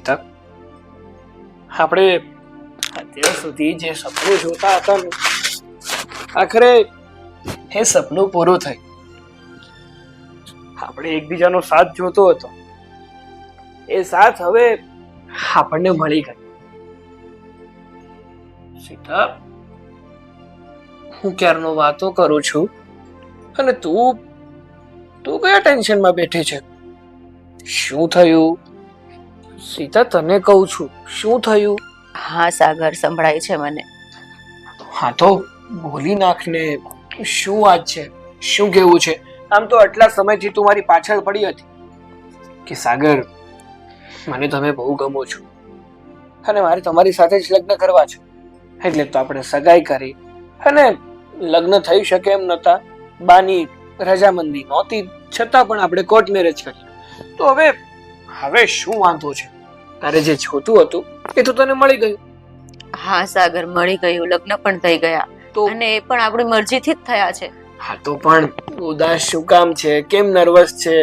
સીતા આપણે અત્યાર સુધી જે સપનું જોતા હતા ને, આખરે એ સપનું પૂરું થયું. આપણે એકબીજાનો સાથ જોતો હતો. એ સાથ હવે આપણને મળી ગયો. સીતા હું ક્યારનો વાતો કરું છું? અને તું તું કયા ટેન્શનમાં બેઠી છે? શું થયું? સીતા તને કહું છું શું થયું? હા સાગર સંભળાય છે મને. હા તો બોલી નાખને શું વાત છે? શું કેવું છે? આમ તો આટલા સમયથી તું મારી પાછળ પડી હતી કે સાગર મને તમે બહુ ગમો છો. અને મારે તમારી સાથે જ લગ્ન કરવા છે. એટલે તો આપણે સગાઈ કરી. અને લગ્ન થઈ શકે એમ નતા બાની રજામંદી નહોતી. છતાં પણ આપણે કોર્ટ મેરેજ કરી. તો હવે હવે શું વાંધો છે? તારે જે જોતું હતું એ તો તને મળી ગયું. હા સાગર મળી ગયું. લગ્ન પણ થઈ ગયા. તો? અને એ પણ આપણી મરજીથી જ થયા છે. હા તો પણ ઉદાસ શું કામ છે? કેમ નર્વસ છે?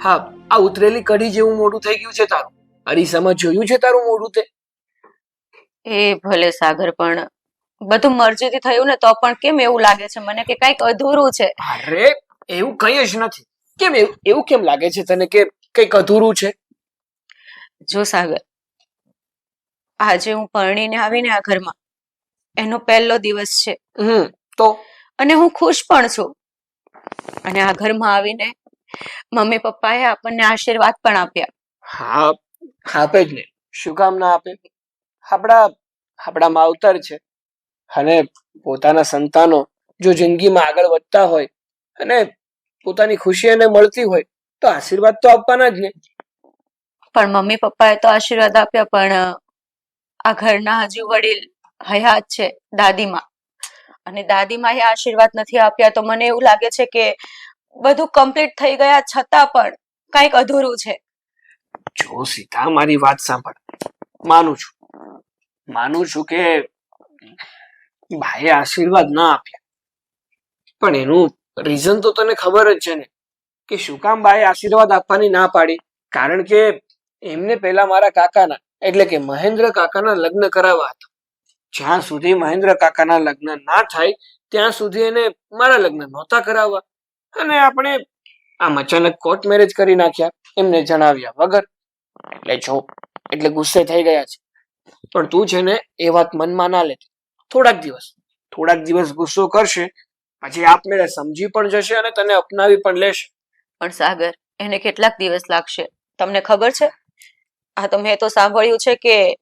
હા આ ઉતરેલી કઢી જેવું મોઢું થઈ ગયું છે તારું. અરીસામાં જોયું છે તારું મોઢું તે? એ ભલે સાગર પણ બધું મરજીથી થયું ને તો પણ કેમ એવું લાગે છે? મને કે કંઈક અધૂરું છે. અરે એવું કઈ જ નથી. કેમ એવું એવું કેમ લાગે છે તને કે કંઈક અધૂરું છે? જો સાગર આજે હું પરણીને આવીને આ ઘરમાં. એનો પહેલો દિવસ છે. તો? અને હું ખુશ પણ છું. અને આ ઘરમાં આવીને મમ્મી પપ્પાએ આપણને આશીર્વાદ પણ આપ્યા. હા આપે જ ને. શું કામ ના આપે? આપણા આપણા માવતર છે. અને પોતાના સંતાનો જો જિંદગીમાં આગળ વધતા હોય અને પોતાની ખુશી એને મળતી હોય તો આશીર્વાદ તો આપવાના જ ને. પણ મમ્મી પપ્પાએ તો આશીર્વાદ આપ્યા, પણ આ ઘરના હજુ વડીલ હયાત છે દાદીમાં. અને દાદીમાએ આશીર્વાદ નથી આપ્યા, તો મને એવું લાગે છે કે બધું કમ્પ્લીટ થઈ ગયા છતાં પણ કંઈક અધૂરું છે. જો સીતા, મારી વાત સાંભળ. માનું છું. માનું છું કે ભાઈએ આશીર્વાદ ના આપ્યા. પણ એનું રીઝન તો તને ખબર જ છે ને, કે શું કામ ભાઈ આશીર્વાદ આપવાની ના પાડી? કારણ કે એમને પહેલા મારા કાકાના, એટલે કે મહેન્દ્ર કાકાના લગ્ન કરાવવા હતા. જ્યાં સુધી મહેન્દ્ર કાકાના લગ્ન ના થાય, ત્યાં સુધી એને મારા લગ્ન નહોતા કરાવવા. અને આપણે આમ અચાનક કોર્ટ મેરેજ કરી નાખ્યા, એમને જણાવ્યા વગર. એટલે જો એટલે ગુસ્સે થઈ ગયા છે. પણ તું છે ને, એ વાત મનમાં ના લેતી. થોડાક દિવસ થોડાક દિવસ ગુસ્સો કરશે, પછી આપમેળે સમજી પણ જશે અને તને અપનાવી પણ લેશે. પણ સાગર, એને કેટલાક દિવસ લાગશે? તમને ખબર છે? આ તો મેં તો સાંભળ્યું છે કે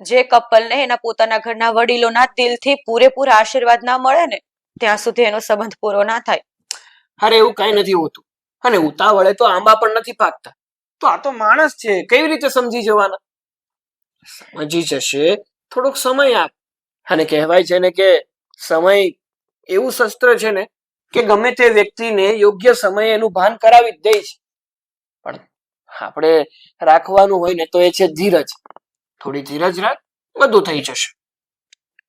જે કપલને એના પોતાના ઘરના વડીલોના દિલથી પૂરેપૂરા આશીર્વાદ ના મળે ને, ત્યાં સુધી એનો સંબંધ પૂરો ના થાય. અરે, એવું કઈ નથી હોતું. અને ઉતાવળે તો આંબા પણ નથી પાકતા. તો આ તો માણસ છે. કેવી રીતે સમજી જવાના? સમજી જશે. થોડોક સમય આપ. અને કહેવાય છે ને કે સમય એવું શસ્ત્ર છે ને કે ગમે તે વ્યક્તિને યોગ્ય સમયે એનું ભાન કરાવી જ દે છે આપણે રાખવાનું હોય ને તો એ છે ધીરજ. થોડી ધીરજ રાખ બધું થઈ જશે.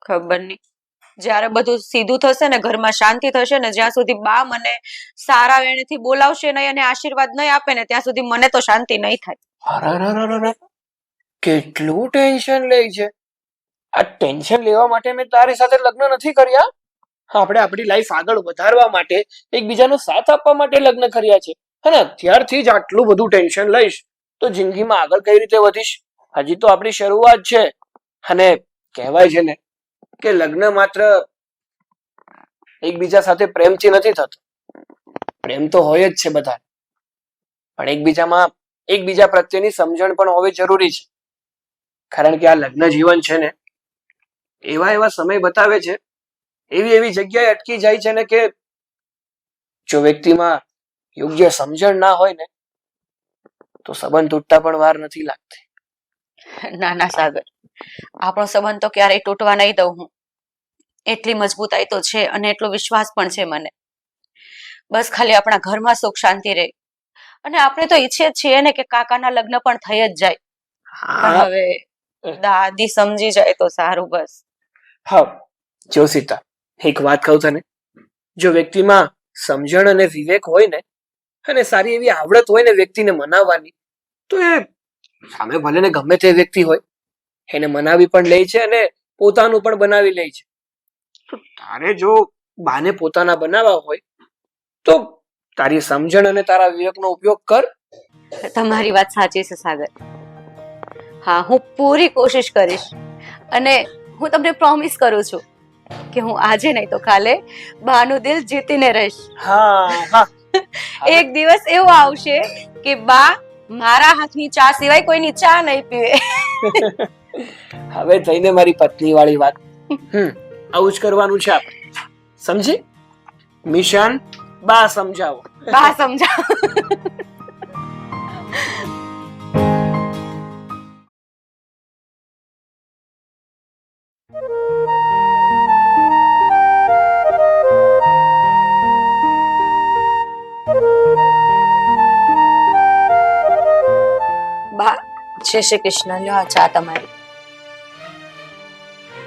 ખબર નહીં. જ્યારે બધું સીધું થશે ને ઘરમાં શાંતિ થશે ને જ્યાં સુધી બા મને સારા વેણેથી બોલાવશે નહીં અને આશીર્વાદ નહીં આપે ને ત્યાં સુધી મને તો શાંતિ નહીં થાય. કેટલું ટેન્શન લે છે. આ ટેન્શન લેવા માટે મેં તારી સાથે લગ્ન નથી કર્યા. આપણે આપણી લાઈફ આગળ વધારવા માટે એકબીજાનો સાથ આપવા માટે લગ્ન કર્યા છે. અને અત્યારથી જ આટલું બધું ટેન્શન લઈશ. તો જિંદગીમાં આગળ કઈ રીતે વધીશ? હજી તો આપણી શરૂઆત છે. અને કહેવાય છે ને કે લગ્ન માત્ર એકબીજા સાથે પ્રેમથી નથી થતું. પ્રેમ તો હોય જ છે બધા પણ એકબીજામાં એકબીજા પ્રત્યેની સમજણ પણ હોવી જરૂરી છે. કારણ કે આ લગ્ન જીવન છે ને, એવા એવા સમય બતાવે છે. એવી એવી જગ્યાએ અટકી જાય છે ને કે જો વ્યક્તિમાં યોગ્ય સમજણ ના હોય ને તો સંબંધ તૂટતા પણ વાર નથી લાગતી. ના ના સાગર. આપણો સંબંધ તો ક્યારેય તૂટવા નહીં દઉં હું. એટલી મજબૂતાઈ તો છે અને એટલો વિશ્વાસ પણ છે મને. બસ ખાલી આપણા ઘરમાં સુખ શાંતિ રહે. અને આપણે તો ઈચ્છીએ છીએ ને કે કાકાના લગ્ન પણ થઈ જ જાય. પણ હવે દાદી સમજી જાય તો સારું બસ. હા જો સીતા એક વાત કહું તને. જો વ્યક્તિમાં સમજણ અને વિવેક હોય ને અને સારી એવી આવડત હોય ને વ્યક્તિને મનાવવાની તો એ સામે ભલે ને ગમે તે વ્યક્તિ હોય એને મનાવી પણ લે છે અને પોતાનું પણ બનાવી લે છે. તો તારે જો બાને પોતાના બનાવવા હોય તો તારી સમજણ અને તારા વિવેકનો ઉપયોગ કર. તમારી વાત સાચી છે સાગર. હા હું પૂરી કોશિશ કરીશ. અને હું તમને પ્રોમિસ કરું છું કે હું આજે નહીં તો કાલે બાનું દિલ જીતીને રહીશ. હા હા. એક દિવસ એવો આવશે કે બા મારા હાથની ચા સિવાય કોઈની ચા નહીં પીવે. હવે થઈને મારી પત્ની વાળી વાત. હમ આવું જ કરવાનું છે આપણે. સમજી? મિશન બા સમજાવો. બા સમજા જય શ્રી કૃષ્ણ લ્યો આ ચા તમારી.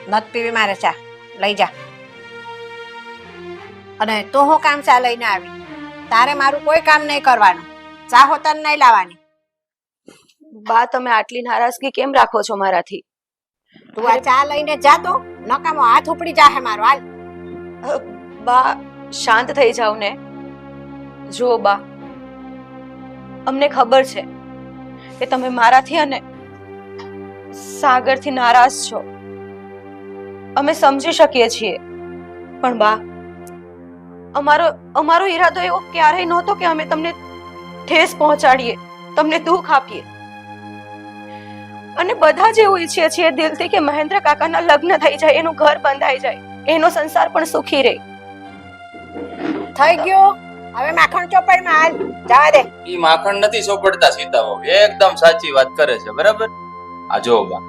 નત પીવી મારે ચા. લઈ જા. અને તું હું કામ ચા લઈને આવી. તારે મારું કોઈ કામ નહીં કરવાનું. ચા હોતા નહીં લાવવાની. બા તમે આટલી નારાજગી કેમ રાખો છો મારાથી? તું આ ચા લઈને જા તો. નકામો હાથ ઉપડી જાહે મારો. હાલ. બા શાંત થઈ જાવ ને. જુઓ બા અમને ખબર છે. કે તમે મારાથી અને સાગરથી નારાજ છો. અમે સમજી શકીએ છીએ. પણ બા, અમારો અમારો ઈરાદો એવો ક્યારેય નહોતો કે અમે તમને ઠેસ પહોંચાડીએ, તમને દુઃખ આપીએ. અને બધા જ એવું ઈચ્છીએ છીએ દિલથી કે મહેન્દ્ર કાકાના લગ્ન થઈ જાય, એનું ઘર બંધાઈ જાય, એનો સંસાર પણ સુખી રહે. થઈ ગયું? હવે માખણ ચોપડમાં હાલ. જવા દે. ઈ માખણ નથી સોપડતા સીતાઓ. એકદમ સાચી વાત કરે છે બરાબર? આ જો બા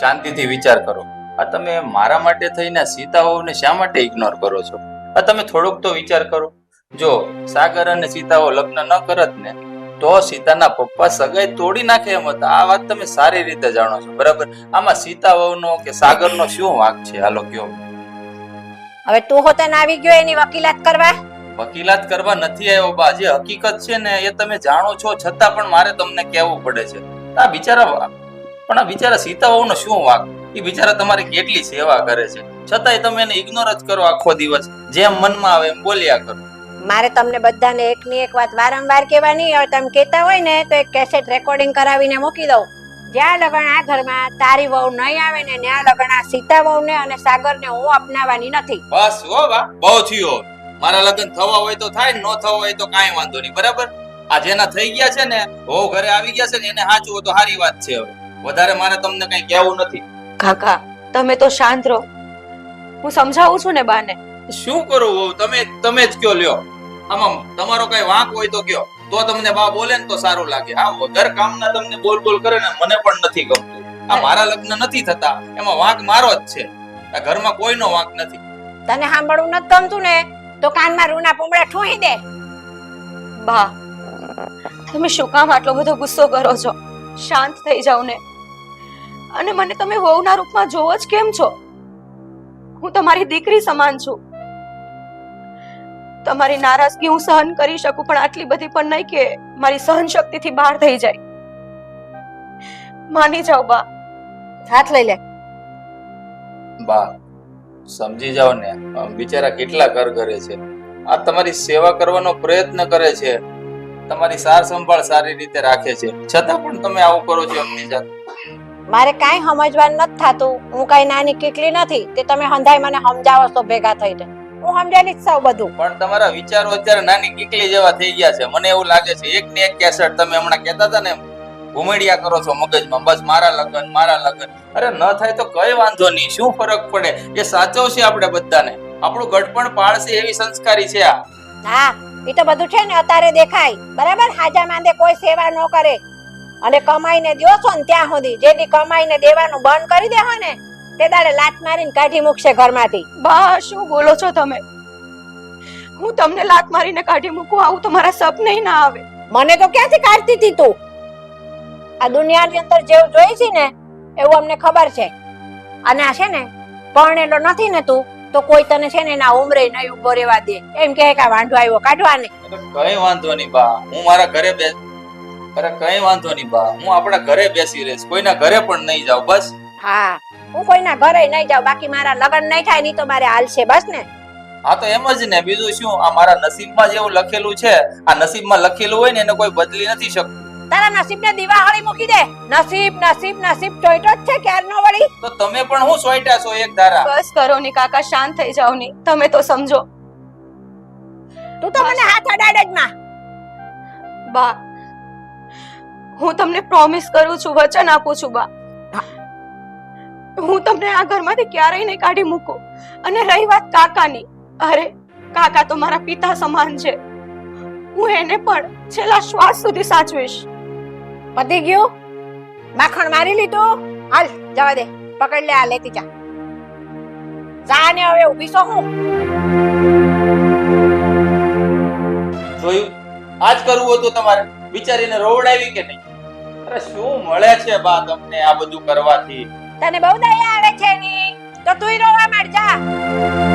શાંતિથી વિચાર કરો. આ તમે મારા માટે થઈને સીતાઓને શા માટે ઇગ્નોર કરો છો? આ તમે થોડોક તો વિચાર કરો. જો સાગર અને સીતાઓ લગ્ન ન કરત ને તો સીતાના પપ્પા સગાઈ તોડી નાખે એમ હતા. આ વાત તમે સારી રીતે જાણો છો બરાબર? આમાં સીતાઓનો કે સાગરનો શું વાંક છે? હાલો કયો. હવે તું હોતન આવી ગયો એની વકીલાત કરવા? વકીલાત કરવા નથી આવ્યો બા. જે હકીકત છે ને એ તમે જાણો છો છતાં પણ મારે તમને કહેવું પડે છે. આ બિચારા પણ આ બિચારા સીતાઓનો શું વાક? એ બિચારા તમારી કેટલી સેવા કરે છે. છતાંય તમે એને ઇગ્નોર જ કરો આખો દિવસ. જેમ મનમાં આવે એમ બોલ્યા કરો. મારે તમને બધાને એકની એક વાત વારંવાર કહેવાની હોય તમે કહેતા હોય ને તો એક કેસેટ રેકોર્ડિંગ કરાવીને મૂકી દઉં. જ્યાં લગન આ ઘરમાં તારી વહુ નહીં આવે ને ત્યાં લગન આ સીતા વહુ ને અને સાગર ને હું અપનાવાની નથી. બસ હો બા બહુ થયો મારા લગ્ન થવા હોય તો થાય ન થવા હોય તો કાંઈ વાંધો નહીં બરાબર? આ જેના થઈ ગયા છે ને હો ઘરે આવી ગયા છે ને એને સાચું તો સારી વાત છે હવે. વધારે મારે તમને કઈ કહેવું નથી. કાકા તમે તો શાંત રહો. હું સમજાવું છું ને બાને. શું કરું વહુ? તમે તમે જ કયો લ્યો. આમાં તમારો કઈ વાંક હોય તો કયો. તો તમને બા બોલે ને તો સારું લાગે. હા વગર કામના તમને બોલ બોલ કરે ને મને પણ નથી ગમતું. આ મારા લગ્ન નથી થતા. એમાં વાંક મારો જ છે. આ ઘરમાં કોઈનો વાંક નથી. તને સાંભળવું નથી ગમતું ને? તો કાનમાં રૂના પૂમડા ઠૂહી દે. બા તમે શું કામ આટલો બધો ગુસ્સો કરો છો? શાંત થઈ જાઓ ને. અને મને તમે વહુના રૂપમાં જોવો જ કેમ છો? હું તમારી દીકરી સમાન છું. તમારી નારાજગી હું સહન કરી શકું પણ આટલી બધી પણ નહીં કે મારી સહન શક્તિથી બહાર થઈ જાય. માની જાઓ બા. હાથ લઈ લે. બા સમજી જાઓ ને. બિચારા કેટલા ઘર કરે છે. આ તમારી સેવા કરવાનો પ્રયત્ન કરે છે. તમારી સાર સંભાળ સારી રીતે રાખે છે. છતાં પણ તમે આવું કરો છો એમની જાત મારે કાંઈ સમજવાનું નથી થાતું. હું કાંઈ નાની કેટલી નથી. તે તમે હંધાઈ મને સમજાવો છો ભેગા થઈને. હું સમજાવી જ સૌ બધું. પણ તમારા વિચારો અત્યારે નાની કીકલી જેવા થઈ ગયા છે. મને એવું લાગે છે એક ને એક કેસેટ તમે હમણાં કહેતા હતા ને ઘુમેડિયા કરો છો મગજમાં. બસ મારા લગન મારા લગન. અરે ન થાય તો કઈ વાંધો નહીં. શું ફરક પડે? એ સાચવશે આપણે બધાને. આપણું ગઢપણ પાળશે એવી સંસ્કારી છે આ. હા એ તો બધું છે ને અત્યારે દેખાય. બરાબર? હાજા માંદે કોઈ સેવા ન કરે. અને કમાઈને દ્યો છો ને ત્યાં સુધી. જેથી કમાઈને દેવાનું બંધ કરી દેહો ને તે દાડે લાત મારીને કાઢી મૂકશે ઘરમાંથી. બસ શું બોલો છો તમે? હું તમને લાત મારીને કાઢી મૂકું આવું તો મારા સપને ના આવે. મને તો ક્યાંથી કાઢતી હતી તું? આ દુનિયાની અંદર જેવું જોઈ છે ને એવું અમને ખબર છે. અને આ છે ને પરણેલો નથી ને તું તો કોઈ તને છે ને એના ઉમરે નહીં ઊભો રહેવા દે. એમ કહે કે આ આવ્યો કાઢવા ને. કઈ વાંધો નહીં બા હું મારા ઘરે બે અરે કઈ વાંધો નહીં બા હું આપણા ઘરે બેસી રહીશ કોઈના ઘરે પણ નહીં જાઉં બસ. હા હું કોઈના ઘરે નહીં જાઉં બાકી મારા લગ્ન નહીં થાય નહીં તો મારે હાલશે બસ ને. હા તો એમ જ ને બીજું શું આ મારા નસીબમાં જેવું લખેલું છે આ નસીબમાં લખેલું હોય ને એને કોઈ બદલી નથી શકતું. તારા નસીબને દિવાળી મૂકી દે. નસીબ નસીબ નસીબ ચોઈટો જ છે ક્યારનો વળી? તો તમે પણ હું સોઈટા છો એક ધારા? બસ કરો ની કાકા શાંત થઈ જાવની. તમે તો સમજો. તું તો મને હાથ અડાડ જ માં. બા હું તમને પ્રોમિસ કરું છું વચન આપું છું બા. હું તમને આ ઘરમાંથી ક્યારેય નહીં કાઢી મૂકું. અને રહી વાત કાકાની. અરે કાકા તો મારા પિતા સમાન છે. હું એને પણ છેલ્લા શ્વાસ સુધી સાચવીશ. પતી ગયું? માખણ મારી લીધું? હાલ જવા દે. પકડ લે આ લેતી જા. જા ને હવે ઊભી છો હું. જોયું? આજ કરવું હતું તમારે? વિચારીને રોવડાવી કે નહીં? અરે શું મળે છે બા તમને આ બધું કરવાથી? તને બહુ દયા આવે છે ની તો તુંય રોવા માંડ જા.